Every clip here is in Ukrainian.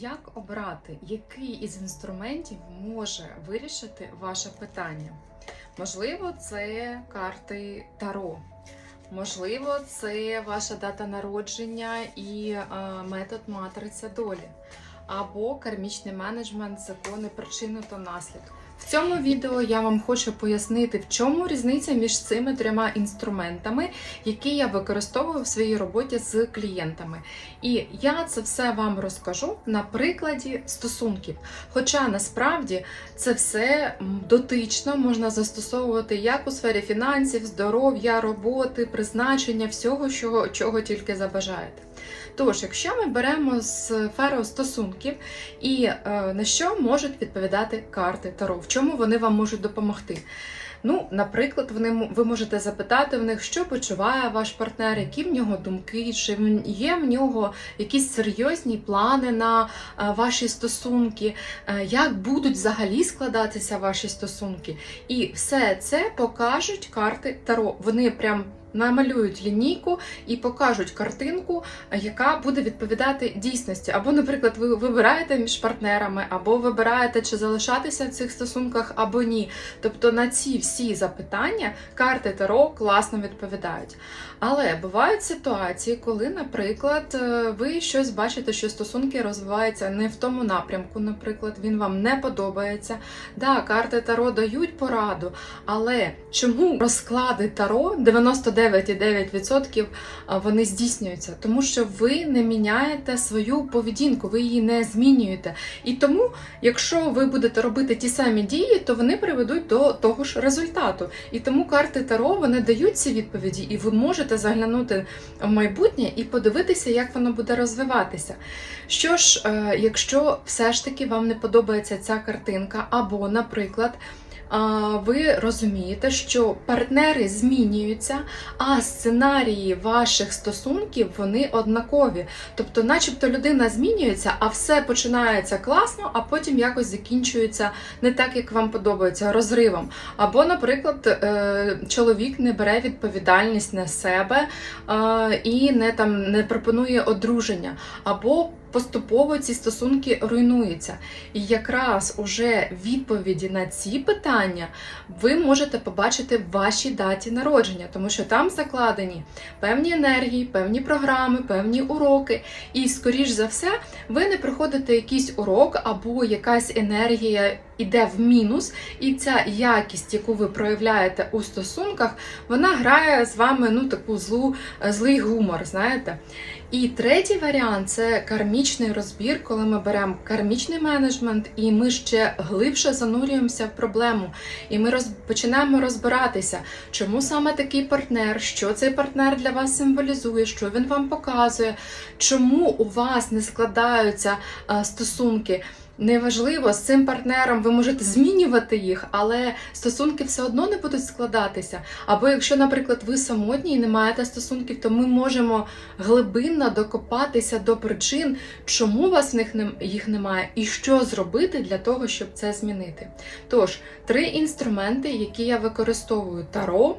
Як обрати, який із інструментів може вирішити ваше питання? Можливо, це карти Таро. Можливо, це ваша дата народження і е, метод матриця долі. Або кармічний менеджмент, закони причини та наслідку. В цьому відео я вам хочу пояснити, в чому різниця між цими трьома інструментами, які я використовую в своїй роботі з клієнтами. І я це все вам розкажу на прикладі стосунків. Хоча насправді це все дотично можна застосовувати як у сфері фінансів, здоров'я, роботи, призначення, всього, чого, чого тільки забажаєте. Тож, якщо ми беремо сферу стосунків, і е, на що можуть відповідати карти Таро, в чому вони вам можуть допомогти? Ну, наприклад, вони ви можете запитати в них, що почуває ваш партнер, які в нього думки, чи є в нього якісь серйозні плани на е, ваші стосунки, е, як будуть взагалі складатися ваші стосунки. І все це покажуть карти Таро. Вони прям намалюють лінійку і покажуть картинку, яка буде відповідати дійсності. Або, наприклад, ви вибираєте між партнерами, або вибираєте, чи залишатися в цих стосунках, або ні. Тобто на ці всі запитання карти Таро класно відповідають. Але бувають ситуації, коли, наприклад, е, ви щось бачите, що стосунки розвиваються не в тому напрямку, наприклад, він вам не подобається. Да, карти Таро дають пораду, але чому розклади Таро 99,9% вони здійснюються? Тому що ви не міняєте свою поведінку, ви її не змінюєте. І тому, якщо ви будете робити ті самі дії, то вони приведуть до того ж результату. І тому карти Таро вони дають ці відповіді, і ви можете заглянути в майбутнє і подивитися, як воно буде розвиватися. Що ж, е, якщо все ж таки вам не подобається ця картинка, або, наприклад, ви розумієте, що партнери змінюються, а сценарії ваших стосунків вони однакові. Тобто, начебто людина змінюється, а все починається класно, а потім якось закінчується не так, як вам подобається, розривом. Або, наприклад, е, чоловік не бере відповідальність на себе і не там не пропонує одруження, або поступово ці стосунки руйнуються. І якраз уже відповіді на ці питання ви можете побачити в вашій даті народження, тому що там закладені певні енергії, певні програми, певні уроки. І, скоріш за все, ви не проходите якийсь урок або якась енергія іде в мінус, і ця якість, яку ви проявляєте у стосунках, вона грає з вами ну таку злу, злий гумор, знаєте. І третій варіант це кармічний розбір, коли ми беремо кармічний менеджмент, і ми ще глибше занурюємося в проблему. І ми роз... починаємо розбиратися, чому саме такий партнер, що цей партнер для вас символізує, що він вам показує, чому у вас не складаються е, стосунки. Неважливо, з цим партнером ви можете змінювати їх, але стосунки все одно не будуть складатися. Або якщо, наприклад, ви самотні і не маєте стосунків, то ми можемо глибинно докопатися до причин, чому у вас в них їх немає, і що зробити для того, щоб це змінити. Тож, три інструменти, які я використовую: таро.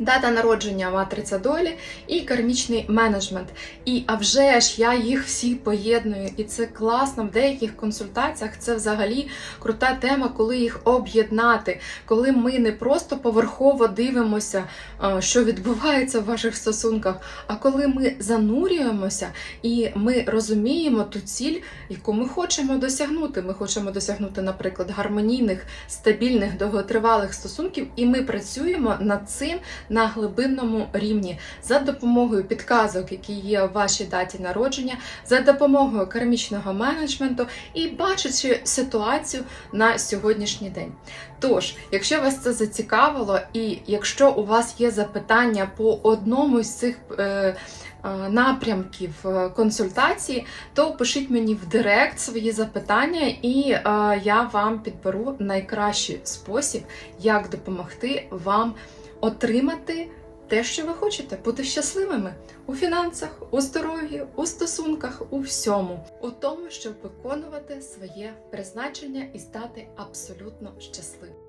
Дата народження матриця долі і кармічний менеджмент. І а вже ж я їх всі поєдную, і це класно. В деяких консультаціях це взагалі крута тема, коли їх об'єднати, коли ми не просто поверхово дивимося, що відбувається в ваших стосунках, а коли ми занурюємося і ми розуміємо ту ціль, яку ми хочемо досягнути. Ми хочемо досягнути, наприклад, гармонійних, стабільних, довготривалих стосунків, і ми працюємо над цим на глибинному рівні за допомогою підказок, які є в вашій даті народження, за допомогою кармічного менеджменту і бачачи ситуацію на сьогоднішній день. Тож, якщо вас це зацікавило, і якщо у вас є запитання по одному з цих е, е, напрямків е, консультації, то пишіть мені в директ свої запитання, і е, я вам підберу найкращий спосіб, як допомогти вам отримати те, що ви хочете, бути щасливими у фінансах, у здоров'ї, у стосунках, у всьому, у тому, щоб виконувати своє призначення і стати абсолютно щасливим.